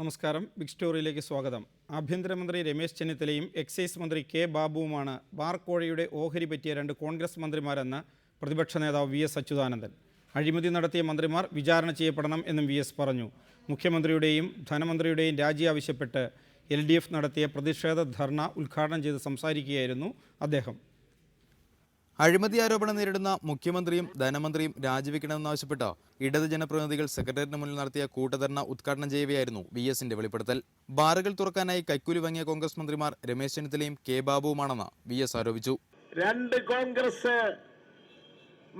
നമസ്കാരം. ബിഗ് സ്റ്റോറിയിലേക്ക് സ്വാഗതം. ആഭ്യന്തരമന്ത്രി രമേശ് ചെന്നിത്തലയും എക്സൈസ് മന്ത്രി കെ ബാബുവുമാണ് ബാർ കോഴയുടെ ഓഹരി പറ്റിയ രണ്ട് കോൺഗ്രസ് മന്ത്രിമാരെന്ന് പ്രതിപക്ഷ നേതാവ് വി എസ് അച്യുതാനന്ദൻ. അഴിമതി നടത്തിയ മന്ത്രിമാർ വിചാരണ ചെയ്യപ്പെടണം എന്നും വി എസ് പറഞ്ഞു. മുഖ്യമന്ത്രിയുടെയും ധനമന്ത്രിയുടെയും രാജി ആവശ്യപ്പെട്ട് എൽ ഡി എഫ് നടത്തിയ പ്രതിഷേധ ധർണ ഉദ്ഘാടനം ചെയ്ത് സംസാരിക്കുകയായിരുന്നു അദ്ദേഹം. അഴിമതി ആരോപണം നേരിടുന്ന മുഖ്യമന്ത്രിയും ധനമന്ത്രിയും രാജിവെക്കണമെന്നാവശ്യപ്പെട്ട് ഇടത് ജനപ്രതിനിധികൾ സെക്രട്ടേറിയറ്റിന് മുന്നിൽ നടത്തിയ കൂട്ടധർണ ഉദ്ഘാടനം ചെയ്യവെയായിരുന്നു വി എസിന്റെ വെളിപ്പെടുത്തൽ. ബാറുകൾ തുറക്കാനായി കൈക്കൂലി വാങ്ങിയ കോൺഗ്രസ് മന്ത്രിമാർ രമേശ് ചെന്നിത്തലയും കെ ബാബുവുമാണെന്ന് വി എസ് ആരോപിച്ചു. രണ്ട് കോൺഗ്രസ്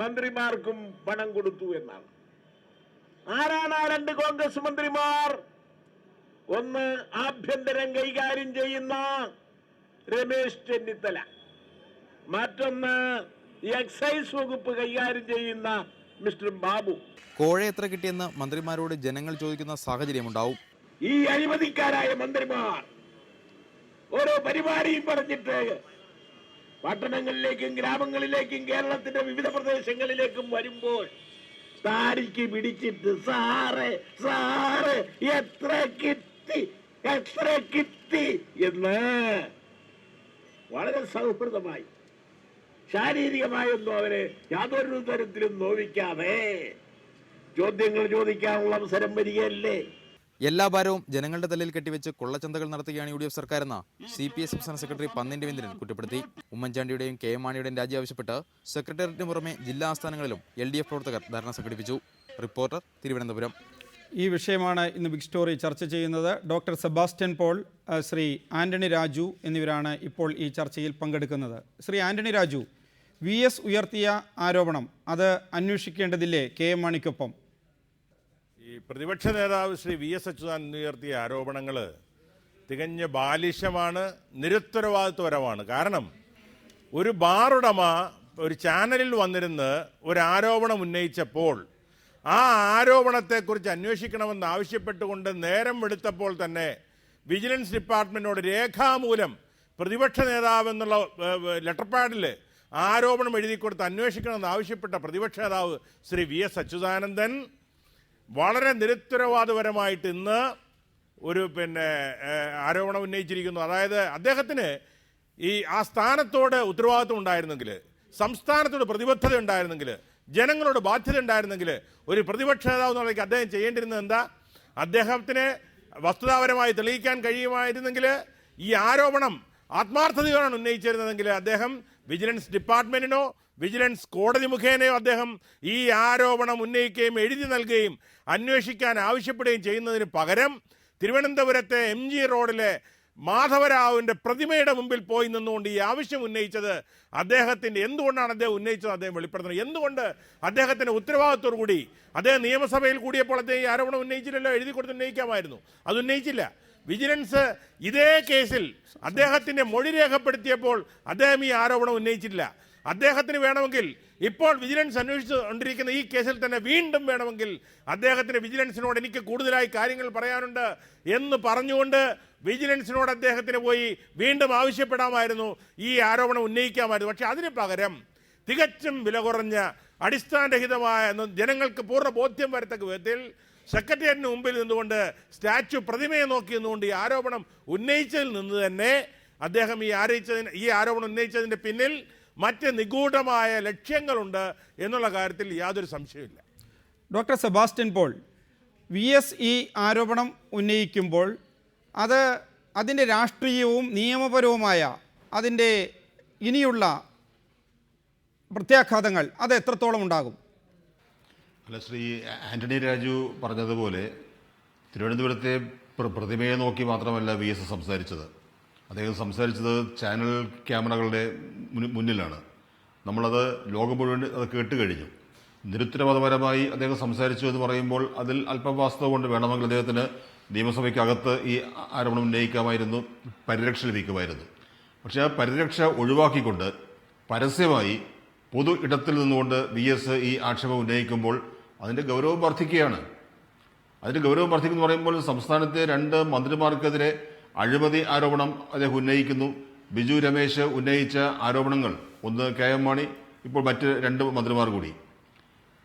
മന്ത്രിമാർക്കും പണം കൊടുത്തു എന്നാണ്. ആരാണ് ആ രണ്ട് കോൺഗ്രസ് മന്ത്രിമാർ? ഒന്ന് ആഭ്യന്തരം കൈകാര്യം ചെയ്യുന്ന രമേശ് ചെന്നിത്തല. മറ്റൊന്ന് എക്സൈസ് വകുപ്പ് കൈകാര്യം ചെയ്യുന്ന മിസ്റ്റർ ബാബു. കോഴ എത്ര കിട്ടിയെന്ന് മന്ത്രിമാരോട് ജനങ്ങൾ ചോദിക്കുന്ന സാഹചര്യം സാഹചര്യമുണ്ടാവും ഈ അഴിമതിക്കാരായ മന്ത്രിമാർ ഓരോ പരിപാടിയും പറഞ്ഞിട്ട് പട്ടണങ്ങളിലേക്കും ഗ്രാമങ്ങളിലേക്കും കേരളത്തിന്റെ വിവിധ പ്രദേശങ്ങളിലേക്കും വരുമ്പോൾ താടിക്ക് പിടിച്ചിട്ട് സാറ് സാറ് എത്ര കിട്ടി എത്ര കിട്ടി? എന്ന് വളരെ സൗഹൃദമായി ശാരീരികമായൊന്നും അവരെ യാതൊരു തരത്തിലും നോവിക്കാതെ. ചോദ്യങ്ങൾ ചോദിക്കാനുള്ള അവസരം വരികയല്ലേ? എല്ലാ ഭാരവും ജനങ്ങളുടെ തലയിൽ കെട്ടിവെച്ച് കൊള്ളച്ചന്തകൾ നടത്തുകയാണ് യു ഡി എഫ് സർക്കാരെന്ന് സി പി എസ് സംസ്ഥാന സെക്രട്ടറി പന്നിൻ രവീന്ദ്രൻ കുറ്റപ്പെടുത്തി. ഉമ്മൻചാണ്ടിയുടെയും കെ എം മാണിയുടെയും രാജി ആവശ്യപ്പെട്ട് സെക്രട്ടേറിയറ്റിന് പുറമെ ജില്ലാ ആസ്ഥാനങ്ങളിലും എൽ ഡി എഫ് പ്രവർത്തകർ ധർണ സംഘടിപ്പിച്ചു. റിപ്പോർട്ടർ തിരുവനന്തപുരം. ഈ വിഷയമാണ് ഇന്ന് ബിഗ് സ്റ്റോറി ചർച്ച ചെയ്യുന്നത്. ഡോക്ടർ സെബാസ്റ്റ്യൻ പോൾ ശ്രീ ആന്റണി രാജു എന്നിവരാണ് ഇപ്പോൾ ഈ ചർച്ചയിൽ പങ്കെടുക്കുന്നത്. ശ്രീ ആന്റണി രാജു വി എസ് ഉയർത്തിയ ആരോപണം അത് അന്വേഷിക്കേണ്ടതില്ലേ കെ എം മാണിക്കൊപ്പം? ഈ പ്രതിപക്ഷ നേതാവ് ശ്രീ വി എസ് അച്യുതാനന്ദൻ ഉയർത്തിയ ആരോപണങ്ങൾ തികഞ്ഞ ബാലിശമാണ് നിരുത്തരവാദിത്വപരമാണ്. കാരണം ഒരു ബാറുടമ ഒരു ചാനലിൽ വന്നിരുന്ന് ഒരു ആരോപണം ഉന്നയിച്ചപ്പോൾ ആ ആരോപണത്തെക്കുറിച്ച് അന്വേഷിക്കണമെന്ന് ആവശ്യപ്പെട്ടുകൊണ്ട് നേരം വെളുത്തപ്പോൾ തന്നെ വിജിലൻസ് ഡിപ്പാർട്ട്മെന്റിനോട് രേഖാമൂലം പ്രതിപക്ഷ നേതാവെന്നുള്ള ലെറ്റർ പാഡിൽ ആരോപണം എഴുതി കൊടുത്ത് അന്വേഷിക്കണമെന്ന് ആവശ്യപ്പെട്ട പ്രതിപക്ഷ നേതാവ് ശ്രീ വി എസ് അച്യുതാനന്ദൻ. വളരെ നിരുത്തരവാദപരമായിട്ട് ഇന്ന് ഒരു പിന്നെ ആരോപണം ഉന്നയിച്ചിരിക്കുന്നു. അതായത് അദ്ദേഹത്തിന് ഈ ആ സ്ഥാനത്തോട് ഉത്തരവാദിത്വം ഉണ്ടായിരുന്നെങ്കിൽ സംസ്ഥാനത്തോട് പ്രതിബദ്ധത ഉണ്ടായിരുന്നെങ്കിൽ ജനങ്ങളോട് ബാധ്യത ഉണ്ടായിരുന്നെങ്കിൽ ഒരു പ്രതിപക്ഷ നേതാവ് എന്നുള്ളതിലേക്ക് അദ്ദേഹം ചെയ്യേണ്ടിരുന്നത് എന്താ? അദ്ദേഹത്തിന് വസ്തുതാപരമായി തെളിയിക്കാൻ കഴിയുമായിരുന്നെങ്കിൽ ഈ ആരോപണം ആത്മാർത്ഥതയോടാണ് ഉന്നയിച്ചിരുന്നതെങ്കിൽ അദ്ദേഹം വിജിലൻസ് ഡിപ്പാർട്ട്മെന്റിനോ വിജിലൻസ് കോടതി മുഖേനയോ അദ്ദേഹം ഈ ആരോപണം ഉന്നയിക്കുകയും എഴുതി നൽകുകയും അന്വേഷിക്കാൻ ആവശ്യപ്പെടുകയും ചെയ്യുന്നതിന് പകരം തിരുവനന്തപുരത്തെ എം ജി റോഡിലെ മാധവരാവുവിന്റെ പ്രതിമയുടെ മുമ്പിൽ പോയി നിന്നുകൊണ്ട് ഈ ആവശ്യം ഉന്നയിച്ചത് അദ്ദേഹത്തിന്റെ എന്തുകൊണ്ടാണ് അദ്ദേഹം ഉന്നയിച്ചത് അദ്ദേഹം വെളിപ്പെടുത്തുന്നത് എന്തുകൊണ്ട് അദ്ദേഹത്തിന്റെ ഉത്തരവാദിത്തോടു കൂടി അദ്ദേഹം നിയമസഭയിൽ കൂടിയപ്പോൾ അദ്ദേഹം ഈ ആരോപണം ഉന്നയിച്ചില്ലല്ലോ? എഴുതി കൊടുത്ത് ഉന്നയിക്കാമായിരുന്നു. അത് ഉന്നയിച്ചില്ല. വിജിലൻസ് ഇതേ കേസിൽ അദ്ദേഹത്തിന്റെ മൊഴി രേഖപ്പെടുത്തിയപ്പോൾ അദ്ദേഹം ഈ ആരോപണം ഉന്നയിച്ചിട്ടില്ല. അദ്ദേഹത്തിന് വേണമെങ്കിൽ ഇപ്പോൾ വിജിലൻസ് അന്വേഷിച്ചു കൊണ്ടിരിക്കുന്ന ഈ കേസിൽ തന്നെ വീണ്ടും വേണമെങ്കിൽ അദ്ദേഹത്തിന് വിജിലൻസിനോട് എനിക്ക് കൂടുതലായി കാര്യങ്ങൾ പറയാനുണ്ട് എന്ന് പറഞ്ഞുകൊണ്ട് വിജിലൻസിനോട് അദ്ദേഹത്തിന് പോയി വീണ്ടും ആവശ്യപ്പെടാമായിരുന്നു ഈ ആരോപണം ഉന്നയിക്കാമായിരുന്നു. പക്ഷെ അതിന് പകരം തികച്ചും വില കുറഞ്ഞ അടിസ്ഥാനരഹിതമായ ജനങ്ങൾക്ക് പൂർണ ബോധ്യം വരത്തക്ക വിധത്തിൽ സെക്രട്ടേറിയറ്റിന് മുമ്പിൽ നിന്നുകൊണ്ട് സ്റ്റാച്ചു പ്രതിമയെ നോക്കി നിന്നുകൊണ്ട് ഈ ആരോപണം ഉന്നയിച്ചതിൽ നിന്ന് തന്നെ അദ്ദേഹം ഈ ആരോപിച്ചതിന് ഈ ആരോപണം ഉന്നയിച്ചതിന്റെ പിന്നിൽ മറ്റ് നിഗൂഢമായ ലക്ഷ്യങ്ങളുണ്ട് എന്നുള്ള കാര്യത്തിൽ യാതൊരു സംശയമില്ല doctor Sebastian Paul V S ഈ ആരോപണം ഉന്നയിക്കുമ്പോൾ അത് അതിന്റെ രാഷ്ട്രീയവും നിയമപരവുമായ അതിന്റെ ഇനിയുള്ള പ്രത്യാഘാതങ്ങൾ അത് എത്രത്തോളം ഉണ്ടാകും? അല്ല ശ്രീ ആന്റണി രാജു പറഞ്ഞതുപോലെ തിരുവനന്തപുരത്തെ പ്രതിമയെ നോക്കി മാത്രമല്ല വി എസ് സംസാരിച്ചത്. അദ്ദേഹം സംസാരിച്ചത് ചാനൽ ക്യാമറകളുടെ മുന്നിലാണ്. നമ്മളത് ലോകം മുഴുവൻ അത് കേട്ട് കഴിഞ്ഞു. നിരുത്തരവാദപരമായി അദ്ദേഹം സംസാരിച്ചു എന്ന് പറയുമ്പോൾ അതിൽ അല്പം വാസ്തവമുണ്ട് വേണമെങ്കിൽ അദ്ദേഹത്തിന് നിയമസഭയ്ക്കകത്ത് ഈ ആരോപണം ഉന്നയിക്കാമായിരുന്നു പരിരക്ഷ ലഭിക്കുമായിരുന്നു. പക്ഷേ ആ പരിരക്ഷ ഒഴിവാക്കിക്കൊണ്ട് പരസ്യമായി പൊതു ഇടത്തിൽ നിന്നുകൊണ്ട് വി എസ് ഈ ആക്ഷേപം ഉന്നയിക്കുമ്പോൾ അതിന്റെ ഗൗരവം വർദ്ധിക്കുകയാണ് അതിന്റെ ഗൗരവം വർദ്ധിക്കുന്നു പറയുമ്പോൾ സംസ്ഥാനത്തെ രണ്ട് മന്ത്രിമാർക്കെതിരെ അഴിമതി ആരോപണം അദ്ദേഹം ഉന്നയിക്കുന്നു. ബിജു രമേശ് ഉന്നയിച്ച ആരോപണങ്ങൾ. ഒന്ന് കെ എം മാണി ഇപ്പോൾ മറ്റ് രണ്ട് മന്ത്രിമാർ കൂടി.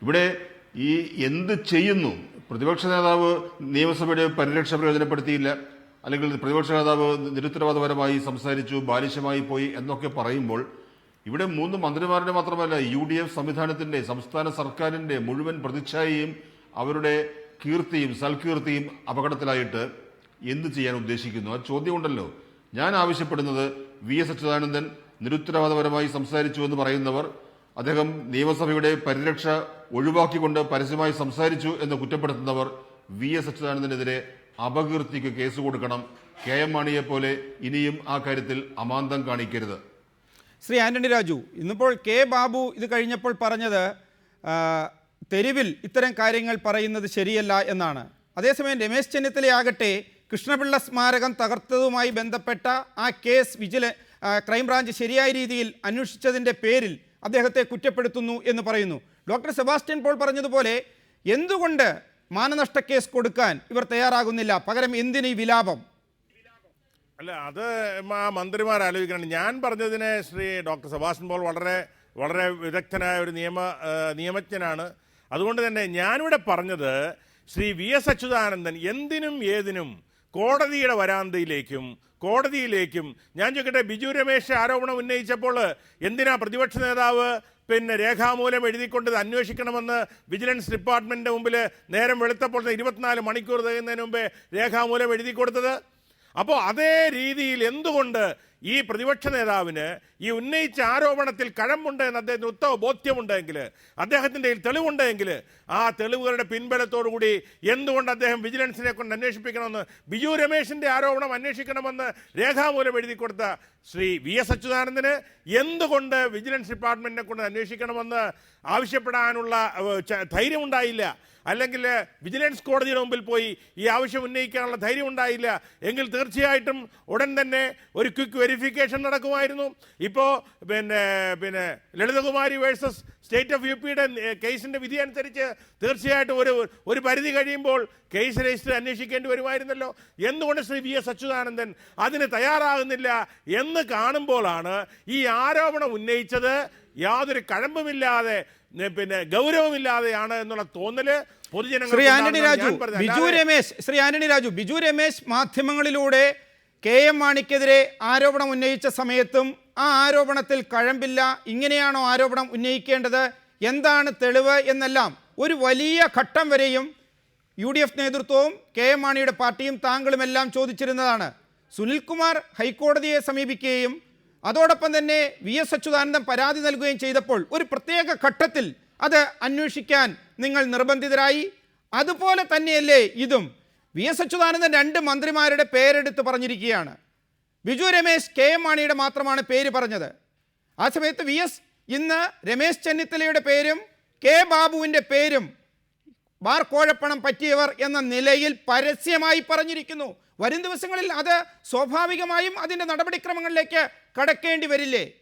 ഇവിടെ ഈ എന്ത് ചെയ്യുന്നു? പ്രതിപക്ഷ നേതാവ് നിയമസഭയുടെ പരിരക്ഷ പ്രയോജനപ്പെടുത്തിയില്ല. അല്ലെങ്കിൽ പ്രതിപക്ഷ നേതാവ് നിരുത്തരവാദപരമായി സംസാരിച്ചു ബാലിശമായി പോയി എന്നൊക്കെ പറയുമ്പോൾ ഇവിടെ മൂന്ന് മന്ത്രിമാരുടെ മാത്രമല്ല യു ഡി എഫ് സംവിധാനത്തിന്റെ സംസ്ഥാന സർക്കാരിന്റെ മുഴുവൻ പ്രതിച്ഛായയും അവരുടെ കീർത്തിയും സൽകീർത്തിയും അപകടത്തിലായിട്ട് എന്ത് ചെയ്യാൻ ഉദ്ദേശിക്കുന്നു? ആ ചോദ്യമുണ്ടല്ലോ. ഞാൻ ആവശ്യപ്പെടുന്നത് വി എസ് അച്യുതാനന്ദൻ നിരുത്തരവാദപരമായി സംസാരിച്ചു എന്ന് പറയുന്നവർ അദ്ദേഹം നിയമസഭയുടെ പരിരക്ഷ ഒഴിവാക്കിക്കൊണ്ട് പരസ്യമായി സംസാരിച്ചു എന്ന് കുറ്റപ്പെടുത്തുന്നവർ വി എസ് അച്യുതാനന്ദനെതിരെ അപകീർത്തിക്ക് കേസ് കൊടുക്കണം. കെ എം മാണിയെ പോലെ ഇനിയും ആ കാര്യത്തിൽ അമാന്തം കാണിക്കരുത്. ശ്രീ ആന്റണി രാജു ഇന്നിപ്പോൾ കെ ബാബു ഇത് കഴിഞ്ഞപ്പോൾ പറഞ്ഞത് തെരുവിൽ ഇത്തരം കാര്യങ്ങൾ പറയുന്നത് ശരിയല്ല എന്നാണ്. അതേസമയം രമേശ് ചെന്നിത്തലയാകട്ടെ കൃഷ്ണപിള്ള സ്മാരകം തകർത്തതുമായി ബന്ധപ്പെട്ട ആ കേസ് വിജില ക്രൈംബ്രാഞ്ച് ശരിയായ രീതിയിൽ അന്വേഷിച്ചതിന്റെ പേരിൽ അദ്ദേഹത്തെ കുറ്റപ്പെടുത്തുന്നു എന്ന് പറയുന്നു. ഡോക്ടർ സെബാസ്റ്റ്യൻ പോൾ പറഞ്ഞതുപോലെ എന്തുകൊണ്ട് മാനനഷ്ട കേസ് കൊടുക്കാൻ ഇവർ തയ്യാറാകുന്നില്ല? പകരം എന്തിന് വിലാപം? അല്ല അത് ആ മന്ത്രിമാർ ആലോചിക്കണം ഞാൻ പറഞ്ഞതിനെ ശ്രീ ഡോക്ടർ സുഭാഷൻ പോൾ വളരെ വളരെ വിദഗ്ധനായ ഒരു നിയമ നിയമജ്ഞനാണ്. അതുകൊണ്ട് തന്നെ ഞാനിവിടെ പറഞ്ഞത് ശ്രീ വി എസ് അച്യുതാനന്ദൻ എന്തിനും ഏതിനും കോടതിയുടെ വരാന്തയിലേക്കും കോടതിയിലേക്കും ഞാൻ ചോദിക്കട്ടെ ബിജു രമേശ് ആരോപണം ഉന്നയിച്ചപ്പോൾ എന്തിനാ പ്രതിപക്ഷ നേതാവ് പിന്നെ രേഖാമൂലം എഴുതിക്കൊണ്ട് അന്വേഷിക്കണമെന്ന് വിജിലൻസ് ഡിപ്പാർട്ട്മെന്റിന്റെ മുമ്പിൽ നേരം വെളുത്തപ്പോൾ ഇരുപത്തിനാല് മണിക്കൂർ തികയുന്നതിന് മുമ്പേ രേഖാമൂലം എഴുതി കൊടുത്തത് അപ്പോൾ അതേ രീതിയിൽ എന്തുകൊണ്ട് ഈ പ്രതിപക്ഷ നേതാവിന് ഈ ഉന്നയിച്ച ആരോപണത്തിൽ കഴമ്പുണ്ട് എന്ന് അദ്ദേഹത്തിന് ഉത്തമ ബോധ്യമുണ്ടെങ്കിൽ അദ്ദേഹത്തിന്റെ തെളിവുണ്ടെങ്കിൽ ആ തെളിവുകളുടെ പിൻബലത്തോടു കൂടി എന്തുകൊണ്ട് അദ്ദേഹം വിജിലൻസിനെ കൊണ്ട് അന്വേഷിപ്പിക്കണമെന്ന് ബിജു രമേശിന്റെ ആരോപണം അന്വേഷിക്കണമെന്ന് രേഖാമൂലം എഴുതി കൊടുത്ത ശ്രീ വി എസ് അച്യുതാനന്ദന് എന്തുകൊണ്ട് വിജിലൻസ് ഡിപ്പാർട്ട്മെന്റിനെ കൊണ്ട് അന്വേഷിക്കണമെന്ന് ആവശ്യപ്പെടാനുള്ള ധൈര്യമുണ്ടായില്ല? അല്ലെങ്കിൽ വിജിലൻസ് കോടതിയുടെ മുമ്പിൽ പോയി ഈ ആവശ്യം ഉന്നയിക്കാനുള്ള ധൈര്യം ഉണ്ടായില്ല. എങ്കിൽ തീർച്ചയായിട്ടും ഉടൻ തന്നെ ഒരു ക്വിക്ക് വെരിഫിക്കേഷൻ നടക്കുമായിരുന്നു. ഇപ്പോൾ പിന്നെ പിന്നെ Lalithakumari versus state of U പിയുടെ കേസിന്റെ വിധി അനുസരിച്ച് തീർച്ചയായിട്ടും ഒരു ഒരു പരിധി കഴിയുമ്പോൾ കേസ് രജിസ്റ്റർ അന്വേഷിക്കേണ്ടി വരുമായിരുന്നല്ലോ. എന്തുകൊണ്ട് ശ്രീ വി എസ് അച്യുതാനന്ദൻ അതിന് തയ്യാറാകുന്നില്ല എന്ന് കാണുമ്പോഴാണ് ഈ ആരോപണം ഉന്നയിച്ചത് യാതൊരു കഴമ്പുമില്ലാതെ പിന്നെ ഗൗരവമില്ലാതെയാണ് എന്നുള്ള തോന്നൽ പൊതുജനങ്ങൾ ശ്രീ ആന്റണി രാജു ബിജു രമേശ് ശ്രീ ആന്റണി രാജു ബിജു രമേശ് മാധ്യമങ്ങളിലൂടെ കെ എം മാണിക്കെതിരെ ആരോപണം ഉന്നയിച്ച സമയത്തും ആ ആരോപണത്തിൽ കഴമ്പില്ല ഇങ്ങനെയാണോ ആരോപണം ഉന്നയിക്കേണ്ടത് എന്താണ് തെളിവ് എന്നെല്ലാം ഒരു വലിയ ഘട്ടം വരെയും യു ഡി എഫ് നേതൃത്വവും കെ എം മാണിയുടെ പാർട്ടിയും താങ്കളുമെല്ലാം ചോദിച്ചിരുന്നതാണ്. സുനിൽകുമാർ ഹൈക്കോടതിയെ സമീപിക്കുകയും അതോടൊപ്പം തന്നെ വി എസ് അച്യുതാനന്ദൻ പരാതി നൽകുകയും ചെയ്തപ്പോൾ ഒരു പ്രത്യേക ഘട്ടത്തിൽ അത് അന്വേഷിക്കാൻ നിങ്ങൾ നിർബന്ധിതരായി. അതുപോലെ തന്നെയല്ലേ ഇതും. വി എസ് അച്യുതാനന്ദൻ രണ്ട് മന്ത്രിമാരുടെ പേരെടുത്ത് പറഞ്ഞിരിക്കുകയാണ്. ബിജു രമേശ് കെ എം മാണിയുടെ മാത്രമാണ് പേര് പറഞ്ഞത്. ആ സമയത്ത് വി എസ് ഇന്ന് രമേശ് ചെന്നിത്തലയുടെ പേരും കെ ബാബുവിന്റെ പേരും ബാർ കോഴപ്പണം പറ്റിയവർ എന്ന നിലയിൽ പരസ്യമായി പറഞ്ഞിരിക്കുന്നു. വരും ദിവസങ്ങളിൽ അത് സ്വാഭാവികമായും അതിന്റെ നടപടിക്രമങ്ങളിലേക്ക് കടക്കേണ്ടി വരില്ലേ?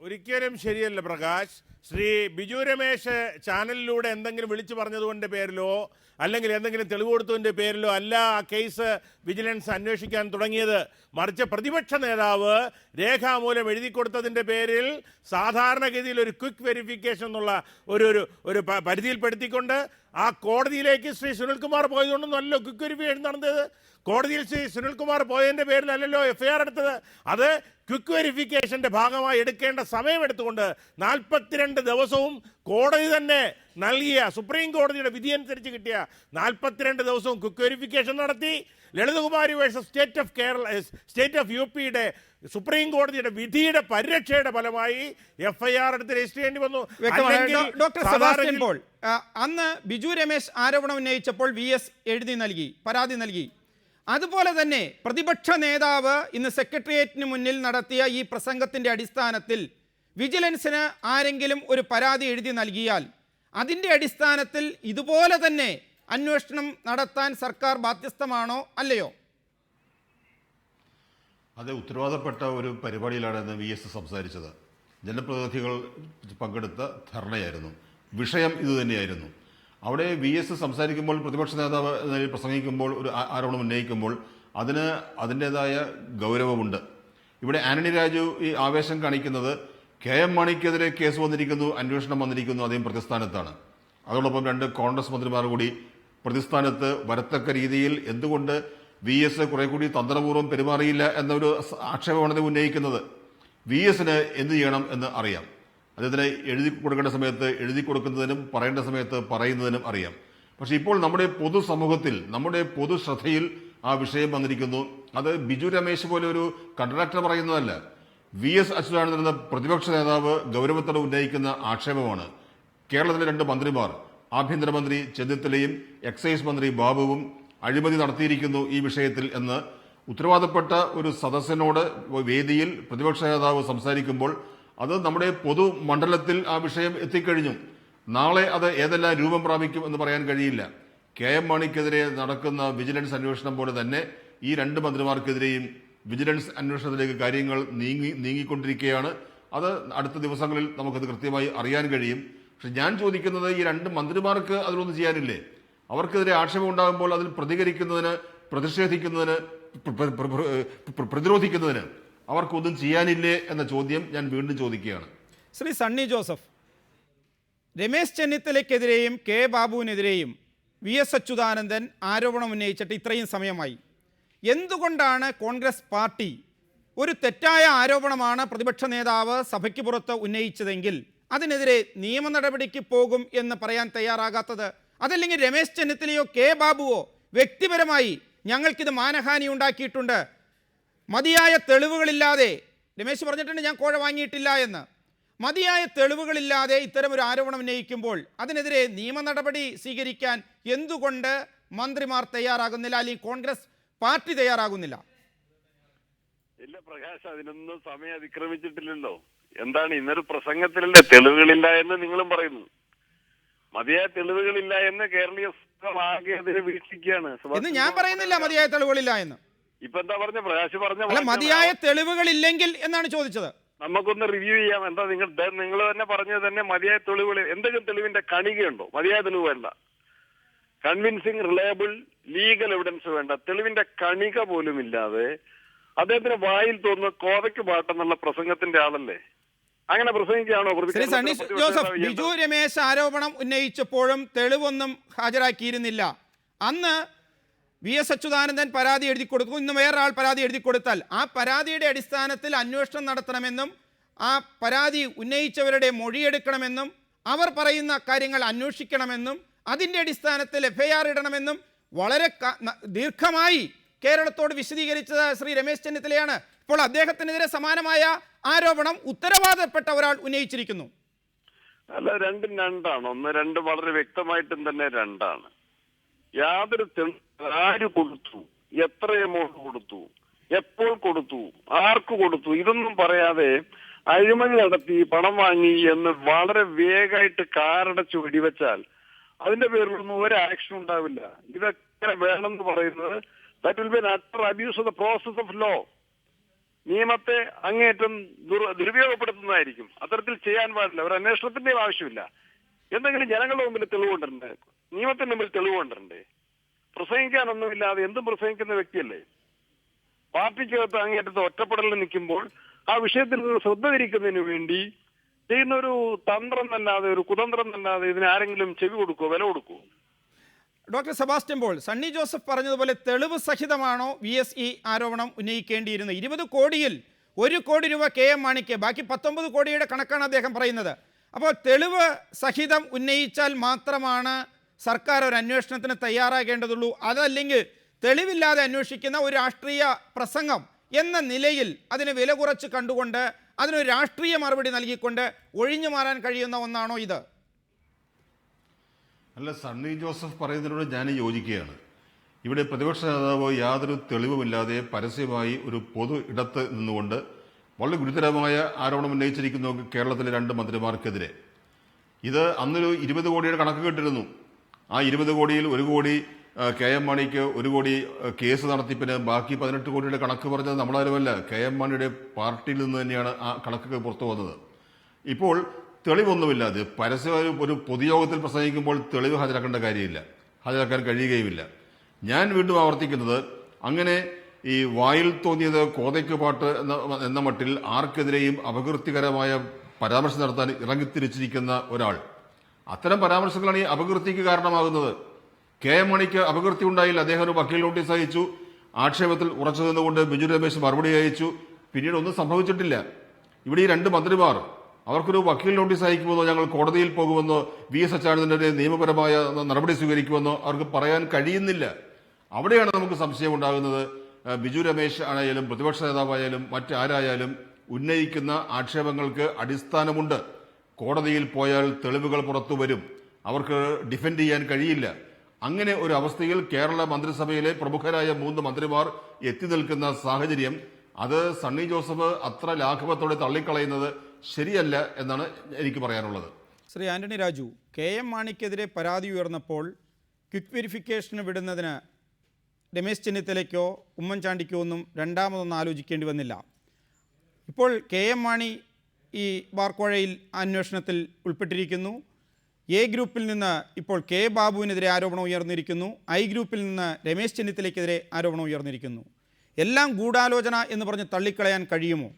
ഒരിക്കലും ശരിയല്ല പ്രകാശ്. ശ്രീ ബിജു രമേശ് ചാനലിലൂടെ എന്തെങ്കിലും വിളിച്ചു പറഞ്ഞതുകൊണ്ട് പേരിലോ അല്ലെങ്കിൽ എന്തെങ്കിലും തെളിവ് കൊടുത്തതിന്റെ പേരിലോ അല്ല ആ കേസ് വിജിലൻസ് അന്വേഷിക്കാൻ തുടങ്ങിയത്. മറിച്ച് പ്രതിപക്ഷ നേതാവ് രേഖാമൂലം എഴുതി കൊടുത്തതിന്റെ പേരിൽ സാധാരണഗതിയിൽ ഒരു ക്വിക്ക് വെരിഫിക്കേഷൻ എന്നുള്ള ഒരു ഒരു ഒരു പരിധിയിൽപ്പെടുത്തിക്കൊണ്ട് ആ കോടതിയിലേക്ക് ശ്രീ സുനിൽകുമാർ പോയതുകൊണ്ടൊന്നുമല്ലോ ക്വിക്ക് വെരിഫിക്കേഷൻ നടന്നത്. കോടതിയിൽ ശ്രീ സുനിൽകുമാർ പോയതിന്റെ പേരിലല്ലല്ലോ എഫ്ഐആർ എടുത്തത്. അത് ക്വിക്ക് വെരിഫിക്കേഷന്റെ ഭാഗമായി എടുക്കേണ്ട സമയമെടുത്തുകൊണ്ട് നാൽപ്പത്തിരണ്ട് ദിവസവും കോടതി തന്നെ നൽകിയ സുപ്രീം കോടതിയുടെ വിധി അനുസരിച്ച് കിട്ടിയ നാൽപ്പത്തിരണ്ട് ദിവസവും ക്വിക്ക് വെരിഫിക്കേഷൻ നടത്തി. Lalithakumari versus state of Kerala state of U പിയുടെ സുപ്രീം കോടതിയുടെ വിധിയുടെ പരിരക്ഷയുടെ ഫലമായി എഫ് ഐ ആർ എടുത്ത് രജിസ്റ്റർ ചെയ്യേണ്ടി വന്നു. ഡോക്ടർ സെബാസ്റ്റ്യൻ സാധാരണ പോൾ അന്ന് ബിജു രമേശ് ആരോപണം ഉന്നയിച്ചപ്പോൾ വി എസ് എഴുതി നൽകി പരാതി നൽകി. അതുപോലെ തന്നെ പ്രതിപക്ഷ നേതാവ് ഇന്ന് സെക്രട്ടേറിയറ്റിന് മുന്നിൽ നടത്തിയ ഈ പ്രസംഗത്തിന്റെ അടിസ്ഥാനത്തിൽ വിജിലൻസിന് ആരെങ്കിലും ഒരു പരാതി എഴുതി നൽകിയാൽ അതിന്റെ അടിസ്ഥാനത്തിൽ ഇതുപോലെ തന്നെ അന്വേഷണം നടത്താൻ സർക്കാർ ബാധ്യസ്ഥമാണോ അല്ലയോ? അത് ഉത്തരവാദപ്പെട്ട ഒരു പരിപാടിയിലാണ് ഇന്ന് വി എസ് സംസാരിച്ചത്. ജനപ്രതിനിധികൾ പങ്കെടുത്ത ധർണയായിരുന്നു. വിഷയം ഇതുതന്നെയായിരുന്നു അവിടെ വി എസ് സംസാരിക്കുമ്പോൾ പ്രതിപക്ഷ നേതാവ് പ്രസംഗിക്കുമ്പോൾ ഒരു ആരോപണം ഉന്നയിക്കുമ്പോൾ അതിന് അതിന്റെതായ ഗൗരവമുണ്ട്. ഇവിടെ ആന്റണി രാജു ഈ ആവേശം കാണിക്കുന്നത് കെ എം മാണിക്കെതിരെ കേസ് വന്നിരിക്കുന്നു അന്വേഷണം വന്നിരിക്കുന്നു അദ്ദേഹം പ്രതിസ്ഥാനത്താണ്. അതോടൊപ്പം രണ്ട് കോൺഗ്രസ് മന്ത്രിമാർ കൂടി പ്രതിസ്ഥാനത്ത് വരത്തക്ക രീതിയിൽ എന്തുകൊണ്ട് വി എസ് കുറെ കൂടി തന്ത്രപൂർവം പെരുമാറിയില്ല എന്നൊരു ആക്ഷേപമാണ് ഉന്നയിക്കുന്നത്. വി എസിന് എന്ത് ചെയ്യണം എന്ന് അറിയാം. അദ്ദേഹത്തിന് എഴുതി കൊടുക്കേണ്ട സമയത്ത് എഴുതി കൊടുക്കുന്നതിനും പറയേണ്ട സമയത്ത് പറയുന്നതിനും അറിയാം. പക്ഷെ ഇപ്പോൾ നമ്മുടെ പൊതുസമൂഹത്തിൽ നമ്മുടെ പൊതുശ്രദ്ധയിൽ ആ വിഷയം വന്നിരിക്കുന്നു. അത് ബിജു രമേശ് പോലെ ഒരു കൺട്രാക്ടർ പറയുന്നതല്ല. വി എസ് അച്യുതാനന്ദൻ എന്ന പ്രതിപക്ഷ നേതാവ് ഗൗരവത്തോടെ ഉന്നയിക്കുന്ന ആക്ഷേപമാണ്. കേരളത്തിലെ രണ്ട് മന്ത്രിമാർ ആഭ്യന്തരമന്ത്രി ചെന്നിത്തലയും എക്സൈസ് മന്ത്രി ബാബുവും അഴിമതി നടത്തിയിരിക്കുന്നു ഈ വിഷയത്തിൽ എന്ന് ഉത്തരവാദപ്പെട്ട ഒരു സദസ്സിനോട് വേദിയിൽ പ്രതിപക്ഷ നേതാവ് സംസാരിക്കുമ്പോൾ അത് നമ്മുടെ പൊതുമണ്ഡലത്തിൽ ആ വിഷയം എത്തിക്കഴിഞ്ഞു. നാളെ അത് ഏതെല്ലാം രൂപം പ്രാപിക്കും എന്ന് പറയാൻ കഴിയില്ല. കെ എം മാണിക്കെതിരെ നടക്കുന്ന വിജിലൻസ് അന്വേഷണം പോലെ തന്നെ ഈ രണ്ട് മന്ത്രിമാർക്കെതിരെയും വിജിലൻസ് അന്വേഷണത്തിലേക്ക് കാര്യങ്ങൾ നീങ്ങി നീങ്ങിക്കൊണ്ടിരിക്കുകയാണ്. അത് അടുത്ത ദിവസങ്ങളിൽ നമുക്കത് കൃത്യമായി അറിയാൻ കഴിയും. പക്ഷെ ഞാൻ ചോദിക്കുന്നത് ഈ രണ്ട് മന്ത്രിമാർക്ക് അതിലൊന്നും ചെയ്യാനില്ലേ? അവർക്കെതിരെ ആക്ഷേപം ഉണ്ടാകുമ്പോൾ അതിൽ പ്രതികരിക്കുന്നതിന് പ്രതിഷേധിക്കുന്നതിന് പ്ര- പ്ര- പ്ര- പ്ര- പ്രതിരോധിക്കുന്നതിന് അവർക്കൊന്നും ചെയ്യാനില്ലേ എന്ന ചോദ്യം ഞാൻ വീണ്ടും ചോദിക്കുകയാണ്. ശ്രീ സണ്ണി ജോസഫ് രമേശ് ചെന്നിത്തലയ്ക്കെതിരെയും കെ ബാബുവിനെതിരെയും വി എസ് അച്യുതാനന്ദൻ ആരോപണം ഉന്നയിച്ചിട്ട് ഇത്രയും സമയമായി. എന്തുകൊണ്ടാണ് കോൺഗ്രസ് പാർട്ടി ഒരു തെറ്റായ ആരോപണമാണ് പ്രതിപക്ഷ നേതാവ് സഭയ്ക്ക് പുറത്ത് ഉന്നയിച്ചതെങ്കിൽ അതിനെതിരെ നിയമ നടപടിക്ക് പോകും എന്ന് പറയാൻ തയ്യാറാകാത്തത്? അതല്ലെങ്കിൽ രമേശ് ചെന്നിത്തലയോ കെ ബാബുവോ വ്യക്തിപരമായി ഞങ്ങൾക്കിത് മാനഹാനി ഉണ്ടാക്കിയിട്ടുണ്ട്? മതിയായ തെളിവുകളില്ലാതെ രമേശ് പറഞ്ഞിട്ടുണ്ട് ഞാൻ കോഴ വാങ്ങിയിട്ടില്ല എന്ന്. മതിയായ തെളിവുകളില്ലാതെ ഇത്തരം ഒരു ആരോപണം ഉന്നയിക്കുമ്പോൾ അതിനെതിരെ നിയമ നടപടി സ്വീകരിക്കാൻ എന്തുകൊണ്ട് മന്ത്രിമാർ തയ്യാറാകുന്നില്ല? അല്ലെങ്കിൽ കോൺഗ്രസ് പാർട്ടി തയ്യാറാകുന്നില്ല. ഇല്ല പ്രകാശ് അതിനൊന്നും സമയം അതിക്രമിച്ചിട്ടില്ലല്ലോ. എന്താണ് ഇന്നൊരു പ്രസംഗത്തിലല്ലേ തെളിവുകളില്ല എന്ന് നിങ്ങളും പറയുന്നു. മതിയായ തെളിവുകളില്ല എന്ന് കേരളീയ സമൂഹം ആകെ അതിനെ വീക്ഷിക്കുകയാണ്. ഞാൻ പറയുന്നില്ല മതിയായ തെളിവുകളില്ല എന്ന്. ഇപ്പൊ എന്താ പറഞ്ഞ പ്രകാശ് പറഞ്ഞ മതിയായ തെളിവുകളില്ലെങ്കിൽ എന്നാണ് ചോദിച്ചത്. നമുക്കൊന്ന് റിവ്യൂ ചെയ്യാം. എന്താ നിങ്ങൾ നിങ്ങൾ തന്നെ പറഞ്ഞത് തന്നെ മതിയായ തെളിവുകൾ എന്തെങ്കിലും തെളിവിന്റെ കണികയുണ്ടോ? മതിയായ തെളിവ് വേണ്ട കൺവിൻസിങ് റിലയബിൾ ലീഗൽ എവിഡൻസ് വേണ്ട തെളിവിന്റെ കണിക പോലും ഇല്ലാതെ അദ്ദേഹത്തിന് വായിൽ തോന്നുന്ന കോതയ്ക്ക് പാട്ടെന്നുള്ള പ്രസംഗത്തിന്റെ ആളല്ലേ? അങ്ങനെ പ്രസംഗിക്കുകയാണോ സണ്ണി ജോസഫ് ബിജു രമേശ് ആരോപണം ഉന്നയിച്ചപ്പോഴും തെളിവൊന്നും ഹാജരാക്കിയിരുന്നില്ല. അന്ന് വി എസ് അച്യുതാനന്ദൻ പരാതി എഴുതി കൊടുക്കും ഇന്ന് വേറൊരാൾ പരാതി എഴുതി കൊടുത്താൽ ആ പരാതിയുടെ അടിസ്ഥാനത്തിൽ അന്വേഷണം നടത്തണമെന്നും ആ പരാതി ഉന്നയിച്ചവരുടെ മൊഴിയെടുക്കണമെന്നും അവർ പറയുന്ന കാര്യങ്ങൾ അന്വേഷിക്കണമെന്നും അതിന്റെ അടിസ്ഥാനത്തിൽ എഫ്ഐആർ ഇടണമെന്നും വളരെ ദീർഘമായി കേരളത്തോട് വിശദീകരിച്ചത് ശ്രീ രമേശ് ചെന്നിത്തലയാണ്. ഇപ്പോൾ അദ്ദേഹത്തിനെതിരെ സമാനമായ ആരോപണം ഉത്തരവാദപ്പെട്ട ഒരാൾ ഉന്നയിച്ചിരിക്കുന്നു. അല്ല രണ്ടും രണ്ടാണ്. ഒന്ന് രണ്ട് വളരെ വ്യക്തമായിട്ടും തന്നെ രണ്ടാണ്. യാതൊരു ആര് കൊടുത്തു? എത്ര എമൗണ്ട് കൊടുത്തു? എപ്പോൾ കൊടുത്തു? ആർക്ക് കൊടുത്തു? ഇതൊന്നും പറയാതെ അഴിമതി നടത്തി പണം വാങ്ങി എന്ന് വളരെ വേഗമായിട്ട് കാറടച്ച് വെടിവെച്ചാൽ അതിന്റെ പേരിലൊന്നും ഒരു ആക്ഷൻ ഉണ്ടാവില്ല. ഇതൊക്കെ വേണമെന്ന് പറയുന്നത് that will be utter abuse of the process of law നിയമത്തെ അങ്ങേറ്റം ദുരുപയോഗപ്പെടുത്തുന്നതായിരിക്കും. അത്തരത്തിൽ ചെയ്യാൻ പാടില്ല. ഒരു അന്വേഷണത്തിന്റെയും ആവശ്യമില്ല. എന്തെങ്കിലും ജനങ്ങളുടെ മുമ്പിൽ തെളിവ് കൊണ്ടിരണ്ടേ നിയമത്തിന്റെ മുമ്പിൽ തെളിവ് കൊണ്ടിരണ്ടേ പ്രസംഗിക്കാനൊന്നുമില്ലാതെ എന്തും പ്രസംഗിക്കുന്ന വ്യക്തിയല്ലേ? പാർട്ടിക്കകത്ത് അങ്ങേറ്റത്തെ ഒറ്റപ്പെടലിൽ നിൽക്കുമ്പോൾ ആ വിഷയത്തിൽ നിന്ന് ശ്രദ്ധ തിരിക്കുന്നതിന് വേണ്ടി ചെയ്യുന്ന ഒരു തന്ത്രം തന്നാതെ ഒരു കുതന്ത്രം തന്നാതെ ഇതിന് ആരെങ്കിലും ചെവി കൊടുക്കുവോ വില കൊടുക്കുവോ? ഡോക്ടർ സെബാസ്റ്റ്യൻ പോൾ സണ്ണി ജോസഫ് പറഞ്ഞതുപോലെ തെളിവ് സഹിതമാണോ വി എസ് ഇ ആരോപണം ഉന്നയിക്കേണ്ടിയിരുന്നത്? ഇരുപത് കോടിയിൽ ഒരു കോടി രൂപ കെ എം മാണിക്ക് ബാക്കി പത്തൊമ്പത് കോടിയുടെ കണക്കാണ് അദ്ദേഹം പറയുന്നത്. അപ്പോൾ തെളിവ് സഹിതം ഉന്നയിച്ചാൽ മാത്രമാണ് സർക്കാർ ഒരു അന്വേഷണത്തിന് തയ്യാറാകേണ്ടതുള്ളൂ. അതല്ലെങ്കിൽ തെളിവില്ലാതെ അന്വേഷിക്കുന്ന ഒരു രാഷ്ട്രീയ പ്രസംഗം എന്ന നിലയിൽ അതിന് വില കുറച്ച് കണ്ടുകൊണ്ട് അതിനൊരു രാഷ്ട്രീയ മറുപടി നൽകിക്കൊണ്ട് ഒഴിഞ്ഞു മാറാൻ കഴിയുന്ന ഒന്നാണോ ഇത്? അല്ല സണ്ണി ജോസഫ് പറയുന്നതിനോട് ഞാൻ യോജിക്കുകയാണ്. ഇവിടെ പ്രതിപക്ഷ നേതാവ് യാതൊരു തെളിവുമില്ലാതെ പരസ്യമായി ഒരു പൊതു ഇടത്ത് നിന്നുകൊണ്ട് വളരെ ഗുരുതരമായ ആരോപണം ഉന്നയിച്ചിരിക്കുന്നു കേരളത്തിലെ രണ്ട് മന്ത്രിമാർക്കെതിരെ. ഇത് അന്നൊരു ഇരുപത് കോടിയുടെ കണക്ക് കേട്ടിരുന്നു. ആ ഇരുപത് കോടിയിൽ ഒരു കോടി കെ എം മാണിക്ക് ഒരു കോടി കേസ് നടത്തിപ്പിന് ബാക്കി പതിനെട്ട് കോടിയുടെ കണക്ക് പറഞ്ഞത് നമ്മളാരുമല്ല. കെ എം മാണിയുടെ പാർട്ടിയിൽ നിന്ന് തന്നെയാണ് ആ കണക്കൊക്കെ പുറത്തു വന്നത്. ഇപ്പോൾ തെളിവൊന്നുമില്ലാതെ പരസ്യ ഒരു പൊതുയോഗത്തിൽ പ്രസംഗിക്കുമ്പോൾ തെളിവ് ഹാജരാക്കേണ്ട കാര്യമില്ല. ഹാജരാക്കാൻ കഴിയുകയുമില്ല. ഞാൻ വീണ്ടും ആവർത്തിക്കുന്നത് അങ്ങനെ ഈ വായിൽ തോന്നിയത് കോതയ്ക്ക് പാട്ട് എന്ന എന്ന മട്ടിൽ ആർക്കെതിരെയും അപകീർത്തികരമായ പരാമർശം നടത്താൻ ഇറങ്ങിത്തിരിച്ചിരിക്കുന്ന ഒരാൾ. അത്തരം പരാമർശങ്ങളാണ് ഈ അപകീർത്തിക്ക് കാരണമാകുന്നത്. കെ എം മണിക്ക് അപകീർത്തി ഉണ്ടായില്ല. അദ്ദേഹം ഒരു വക്കീൽ നോട്ടീസ് അയച്ചു. ആക്ഷേപത്തിൽ ഉറച്ചു നിന്നുകൊണ്ട് ബിജു രമേശ് മറുപടി അയച്ചു. പിന്നീട് ഒന്നും സംഭവിച്ചിട്ടില്ല. ഇവിടെ ഈ രണ്ട് മന്ത്രിമാർ അവർക്കൊരു വക്കീൽ നോട്ടീസ് അയക്കുമെന്നോ ഞങ്ങൾ കോടതിയിൽ പോകുമെന്നോ വി എസ് അച്യുതാനന്ദന്റെ നിയമപരമായ നടപടി സ്വീകരിക്കുമെന്നോ അവർക്ക് പറയാൻ കഴിയുന്നില്ല. അവിടെയാണ് നമുക്ക് സംശയം ഉണ്ടാകുന്നത്. ബിജു രമേശ് ആയാലും പ്രതിപക്ഷ നേതാവായാലും മറ്റാരായാലും ഉന്നയിക്കുന്ന ആക്ഷേപങ്ങൾക്ക് അടിസ്ഥാനമുണ്ട്. കോടതിയിൽ പോയാൽ തെളിവുകൾ പുറത്തു വരും. അവർക്ക് ഡിഫെൻഡ് ചെയ്യാൻ കഴിയില്ല. അങ്ങനെ ഒരു അവസ്ഥയിൽ കേരള മന്ത്രിസഭയിലെ പ്രമുഖരായ മൂന്ന് മന്ത്രിമാർ എത്തി നിൽക്കുന്ന സാഹചര്യം അത് സണ്ണി ജോസഫ് അത്ര ലാഘവത്തോടെ തള്ളിക്കളയുന്നത് ശരിയല്ല എന്നാണ് എനിക്ക് പറയാനുള്ളത്. ശ്രീ ആന്റണി രാജു കെ എം മാണിക്കെതിരെ പരാതി ഉയർന്നപ്പോൾ ക്വിക്ക് വെരിഫിക്കേഷന് വിടുന്നതിന് രമേശ് ചെന്നിത്തലയ്ക്കോ ഉമ്മൻചാണ്ടിക്കോ ഒന്നും രണ്ടാമതൊന്നും ആലോചിക്കേണ്ടി വന്നില്ല. ഇപ്പോൾ കെ എം മാണി ഈ ബാർക്കോഴയിൽ അന്വേഷണത്തിൽ ഉൾപ്പെട്ടിരിക്കുന്നു. എ ഗ്രൂപ്പിൽ നിന്ന് ഇപ്പോൾ കെ ബാബുവിനെതിരെ ആരോപണം ഉയർന്നിരിക്കുന്നു. ഐ ഗ്രൂപ്പിൽ നിന്ന് രമേശ് ചെന്നിത്തലയ്ക്കെതിരെ ആരോപണം ഉയർന്നിരിക്കുന്നു. എല്ലാം ഗൂഢാലോചന എന്ന് പറഞ്ഞ് തള്ളിക്കളയാൻ കഴിയുമോ?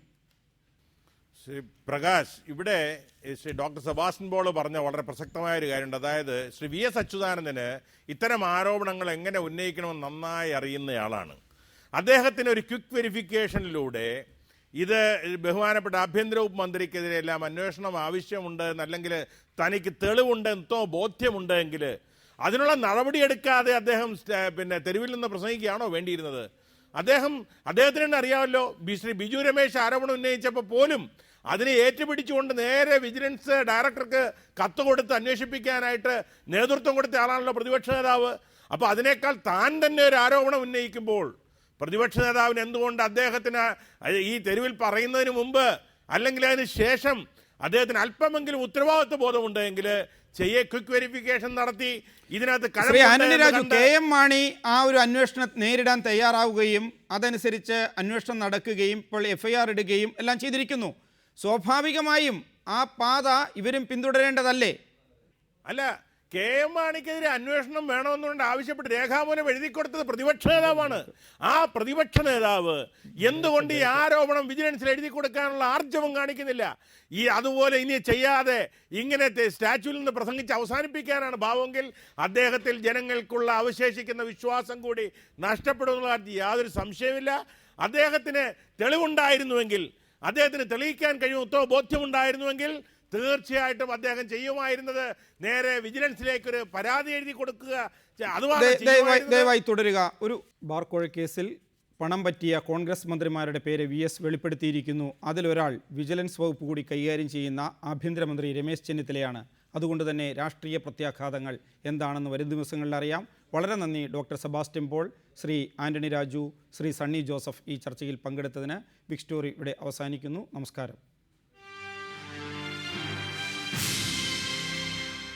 ശ്രീ പ്രകാശ് ഇവിടെ ശ്രീ ഡോക്ടർ സെബാസ്റ്റ്യൻ ബോൾ പറഞ്ഞ വളരെ പ്രസക്തമായ ഒരു കാര്യമുണ്ട്. അതായത് ശ്രീ വി എസ് അച്യുതാനന്ദന് ഇത്തരം ആരോപണങ്ങൾ എങ്ങനെ ഉന്നയിക്കണമെന്ന് നന്നായി അറിയുന്നയാളാണ്. അദ്ദേഹത്തിന് ഒരു ക്വിക്ക് വെരിഫിക്കേഷനിലൂടെ ഇത് ബഹുമാനപ്പെട്ട ആഭ്യന്തര മന്ത്രിക്കെതിരെ എല്ലാം അന്വേഷണം ആവശ്യമുണ്ട് എന്നല്ലെങ്കിൽ തനിക്ക് തെളിവുണ്ട് എന്തോ ബോധ്യമുണ്ട് എങ്കിൽ അതിനുള്ള നടപടിയെടുക്കാതെ അദ്ദേഹം പിന്നെ തെരുവിൽ നിന്ന് പ്രസംഗിക്കുകയാണോ വേണ്ടിയിരുന്നത്? അദ്ദേഹം അദ്ദേഹത്തിന് തന്നെ അറിയാമല്ലോ ശ്രീ ബിജു രമേശ് ആരോപണം ഉന്നയിച്ചപ്പോൾ പോലും അതിനെ ഏറ്റുപിടിച്ചുകൊണ്ട് നേരെ വിജിലൻസ് ഡയറക്ടർക്ക് കത്ത് കൊടുത്ത് അന്വേഷിപ്പിക്കാനായിട്ട് നേതൃത്വം കൊടുത്ത ആളാണല്ലോ പ്രതിപക്ഷ നേതാവ്. അപ്പോൾ അതിനേക്കാൾ താൻ തന്നെ ഒരു ആരോപണം ഉന്നയിക്കുമ്പോൾ പ്രതിപക്ഷ നേതാവിന് എന്തുകൊണ്ട് അദ്ദേഹത്തിന് ഈ തെരുവിൽ പറയുന്നതിന് മുമ്പ് അല്ലെങ്കിൽ അതിന് ശേഷം അദ്ദേഹത്തിന് അല്പമെങ്കിലും ഉത്തരവാദിത്വ ബോധമുണ്ടെങ്കിൽ ചെയ്യെ ക്വിക്ക് വെരിഫിക്കേഷൻ നടത്തി ഇതിനകത്ത് രാജു കെ എം മാണി ആ ഒരു അന്വേഷണം നേരിടാൻ തയ്യാറാവുകയും അതനുസരിച്ച് അന്വേഷണം നടക്കുകയും ഇപ്പോൾ എഫ്ഐആർ ഇടുകയും എല്ലാം ചെയ്തിരിക്കുന്നു. സ്വാഭാവികമായും ആ പാത ഇവരും പിന്തുടരേണ്ടതല്ലേ? അല്ല കെ എം മാണിക്കെതിരെ അന്വേഷണം വേണമെന്നുകൊണ്ട് ആവശ്യപ്പെട്ട് രേഖാമൂലം എഴുതി കൊടുത്തത് പ്രതിപക്ഷ നേതാവാണ്. ആ പ്രതിപക്ഷ നേതാവ് എന്തുകൊണ്ട് ഈ ആരോപണം വിജിലൻസിൽ എഴുതി കൊടുക്കാനുള്ള ആർജവം കാണിക്കുന്നില്ല? ഈ അതുപോലെ ഇനി ചെയ്യാതെ ഇങ്ങനത്തെ സ്റ്റാച്യൂവിൽ നിന്ന് പ്രസംഗിച്ച് അവസാനിപ്പിക്കാനാണ് ഭാവമെങ്കിൽ അദ്ദേഹത്തിൽ ജനങ്ങൾക്കുള്ള അവശേഷിക്കുന്ന വിശ്വാസം കൂടി നഷ്ടപ്പെടുമെന്നുള്ള കാര്യത്തിൽ യാതൊരു സംശയമില്ല അദ്ദേഹത്തിന് തെളിവുണ്ടായിരുന്നുവെങ്കിൽ അദ്ദേഹത്തിന് തെളിയിക്കാൻ കഴിയുമോ ബോധ്യമുണ്ടായിരുന്നുവെങ്കിൽ തീർച്ചയായിട്ടും അദ്ദേഹം ചെയ്യുമായിരുന്നത് നേരെ വിജിലൻസിലേക്ക് ഒരു പരാതി എഴുതി കൊടുക്കുക. ദയവായി തുടരുക. ഒരു ബാർക്കോഴ കേസിൽ പണം പറ്റിയ കോൺഗ്രസ് മന്ത്രിമാരുടെ പേര് വി എസ് വെളിപ്പെടുത്തിയിരിക്കുന്നു. അതിലൊരാൾ വിജിലൻസ് വകുപ്പ് കൂടി കൈകാര്യം ചെയ്യുന്ന ആഭ്യന്തരമന്ത്രി രമേശ് ചെന്നിത്തലയാണ്. അതുകൊണ്ട് തന്നെ രാഷ്ട്രീയ പ്രത്യാഘാതങ്ങൾ എന്താണെന്ന് വരും ദിവസങ്ങളിൽ അറിയാം. വളരെ നന്ദി ഡോക്ടർ സെബാസ്റ്റ്യൻ പോൾ ശ്രീ ആന്റണി രാജു ശ്രീ സണ്ണി ജോസഫ് ഈ ചർച്ചയിൽ പങ്കെടുത്തതിന്. ബിഗ് സ്റ്റോറി ഇവിടെ അവസാനിക്കുന്നു. നമസ്കാരം.